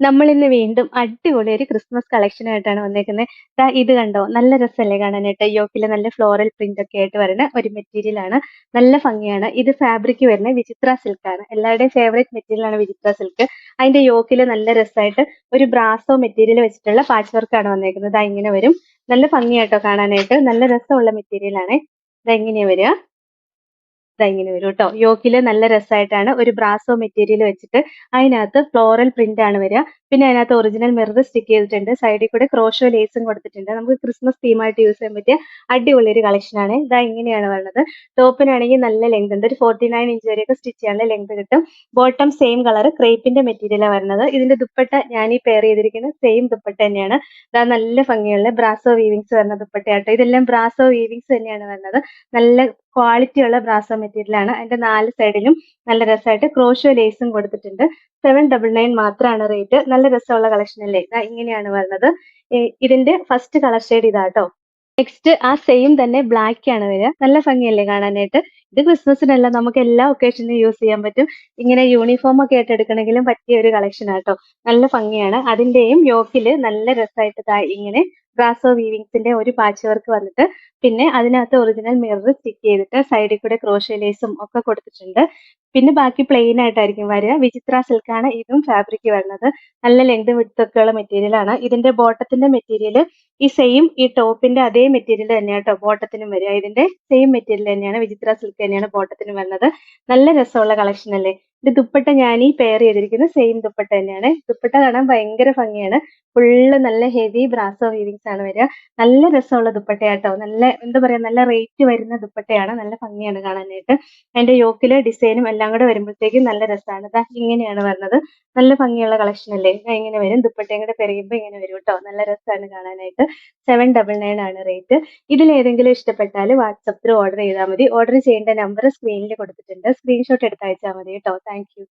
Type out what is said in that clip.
നമ്മൾ ഇന്ന് വീണ്ടും അടിപൊളി ഒരു ക്രിസ്മസ് കളക്ഷൻ ആയിട്ടാണ് വന്നേക്കുന്നത്. ഇത് കണ്ടോ? നല്ല രസമല്ലേ കാണാനായിട്ട്? യോക്കിൽ നല്ല ഫ്ലോറൽ പ്രിന്റ് ഒക്കെ ആയിട്ട് വരുന്ന ഒരു മെറ്റീരിയൽ ആണ്. നല്ല ഭംഗിയാണ്. ഇത് ഫാബ്രിക് വരുന്ന വിചിത്ര സിൽക്ക് ആണ്. എല്ലാവരുടെയും ഫേവറേറ്റ് മെറ്റീരിയൽ ആണ് വിചിത്ര സിൽക്ക് അതിന്റെ യോക്കിൽ നല്ല രസമായിട്ട് ഒരു ബ്രാസോ മെറ്റീരിയൽ വെച്ചിട്ടുള്ള പാച്ച് വർക്ക് ആണ് വന്നേക്കുന്നത്. ഇങ്ങനെ വരും. നല്ല ഭംഗിയായിട്ടോ കാണാനായിട്ട്. നല്ല രസമുള്ള മെറ്റീരിയൽ ആണ്. ഇതെങ്ങനെയാ വരിക. ഇങ്ങനെ വരും കേട്ടോ യോക്കിൽ നല്ല രസമായിട്ടാണ് ഒരു ബ്രാസോ മെറ്റീരിയൽ വെച്ചിട്ട് അതിനകത്ത് ഫ്ലോറൽ പ്രിന്റ് ആണ് വരിക പിന്നെ അതിനകത്ത് ഒറിജിനൽ മിറർ സ്റ്റിക്ക് ചെയ്തിട്ടുണ്ട്. സൈഡിൽ കൂടെ ക്രോഷോ ലേസും കൊടുത്തിട്ടുണ്ട്. നമുക്ക് ക്രിസ്മസ് തീമായിട്ട് യൂസ് ചെയ്യാൻ പറ്റിയ അടിപൊളി ഒരു കളക്ഷൻ ആണ്. ഇതാ ഇങ്ങനെയാണ് വരുന്നത് ടോപ്പിനാണെങ്കിൽ നല്ല ലെങ്ത് ഉണ്ട്. ഒരു ഫോർട്ടി നയൻ ഇഞ്ച് വരെയൊക്കെ സ്റ്റിച്ച് ചെയ്യാനുള്ള ലെങ്ത് കിട്ടും. ബോട്ടം സെയിം കളർ ക്രേപ്പിന്റെ മെറ്റീരിയലാണ് വരുന്നത്. ഇതിന്റെ ദുപ്പട്ട ഞാൻ ഈ പെയർ ചെയ്തിരിക്കുന്ന സെയിം ദുപ്പട്ട തന്നെയാണ്. ഇതാ നല്ല ഭംഗിയുള്ള ബ്രാസോ വീവിങ്സ് വരുന്ന ദുപ്പട്ടയാട്ടോ. ഇതെല്ലാം ബ്രാസോ വീവിങ്സ് തന്നെയാണ് വരുന്നത്. നല്ല ക്വാളിറ്റി ഉള്ള ബ്രാസോ മെറ്റീരിയൽ ആണ്. അതിന്റെ നാല് സൈഡിലും നല്ല രസമായിട്ട് ക്രോഷോ ലേസും കൊടുത്തിട്ടുണ്ട്. സെവൻ ഡബിൾ നയൻ മാത്രമാണ് റേറ്റ് നല്ല രസമുള്ള കളക്ഷൻ അല്ലേ? ഇങ്ങനെയാണ് വരുന്നത് ഇതിന്റെ ഫസ്റ്റ് കളർ ഷെയ്ഡ് ഇതാട്ടോ നെക്സ്റ്റ് ആ സെയിം തന്നെ ബ്ലാക്ക് ആണ് വരിക. നല്ല ഭംഗിയല്ലേ കാണാനായിട്ട്? ഇത് ക്രിസ്മസിനല്ല നമുക്ക് എല്ലാ ഒക്കേഷനും യൂസ് ചെയ്യാൻ പറ്റും. ഇങ്ങനെ യൂണിഫോം ഒക്കെ ആയിട്ട് എടുക്കണമെങ്കിലും പറ്റിയ ഒരു കളക്ഷൻ ആട്ടോ നല്ല ഭംഗിയാണ്. അതിന്റെയും യോക്കിൽ നല്ല രസമായിട്ട് ഇങ്ങനെ ബ്രാസോ വീവിങ്സിന്റെ ഒരു പാച്ച് വർക്ക് വന്നിട്ട് പിന്നെ അതിനകത്ത് ഒറിജിനൽ മിറർ സ്റ്റിക്ക് ചെയ്തിട്ട് സൈഡിൽ കൂടെ ക്രോഷ്യലേസും ഒക്കെ കൊടുത്തിട്ടുണ്ട്. പിന്നെ ബാക്കി പ്ലെയിൻ ആയിട്ടായിരിക്കും വരിക. വിചിത്ര സിൽക്കാണ് ഇതും ഫാബ്രിക് വരുന്നത്. നല്ല ലെങ്ത് വിടുത്തൊക്കെയുള്ള മെറ്റീരിയലാണ് ഇതിന്റെ ബോട്ടത്തിന്റെ മെറ്റീരിയൽ ഈ സെയിം ഈ ടോപ്പിന്റെ അതേ മെറ്റീരിയൽ തന്നെയാണ് കേട്ടോ ബോട്ടത്തിനും വരിക. ഇതിന്റെ സെയിം മെറ്റീരിയൽ തന്നെയാണ് വിചിത്ര സിൽക്ക് തന്നെയാണ് ബോട്ടത്തിനും വരുന്നത്. നല്ല രസമുള്ള കളക്ഷൻ അല്ലേ? ഇത് ദുപ്പട്ട ഞാൻ ഈ പെയർ ചെയ്തിരിക്കുന്ന സെയിം ദുപ്പട്ട തന്നെയാണ്. ദുപ്പട്ട കാണാൻ ഭയങ്കര ഭംഗിയാണ്. ഫുള്ള് നല്ല ഹെവി ബ്രാസോ വീവിങ്സ് ആണ് വരിക. നല്ല രസമുള്ള ദുപ്പട്ടയാട്ടോ. നല്ല എന്താ പറയാ നല്ല റേറ്റ് വരുന്ന ദുപ്പട്ടയാണ്. നല്ല ഭംഗിയാണ് കാണാനായിട്ട്. അതിന്റെ യോക്കിൽ ഡിസൈനും എല്ലാം കൂടെ വരുമ്പോഴത്തേക്കും നല്ല രസമാണ്. ദാ ഇങ്ങനെയാണ് വരുന്നത് നല്ല ഭംഗിയുള്ള കളക്ഷൻ അല്ലേ? ഇങ്ങനെ വരും. ദുപ്പട്ടയും കൂടെ പെരുകുമ്പോൾ ഇങ്ങനെ വരും കേട്ടോ. നല്ല രസമാണ് കാണാനായിട്ട്. സെവൻ ഡബിൾ നയൻ ആണ് റേറ്റ് ഇതിൽ ഏതെങ്കിലും ഇഷ്ടപ്പെട്ടാൽ വാട്സപ്പിൽ ഓർഡർ ചെയ്താൽ മതി. ഓർഡർ ചെയ്യേണ്ട നമ്പർ സ്ക്രീനിൽ കൊടുത്തിട്ടുണ്ട്. സ്ക്രീൻഷോട്ട് എടുത്ത് അയച്ചാൽ മതി കേട്ടോ. Thank you.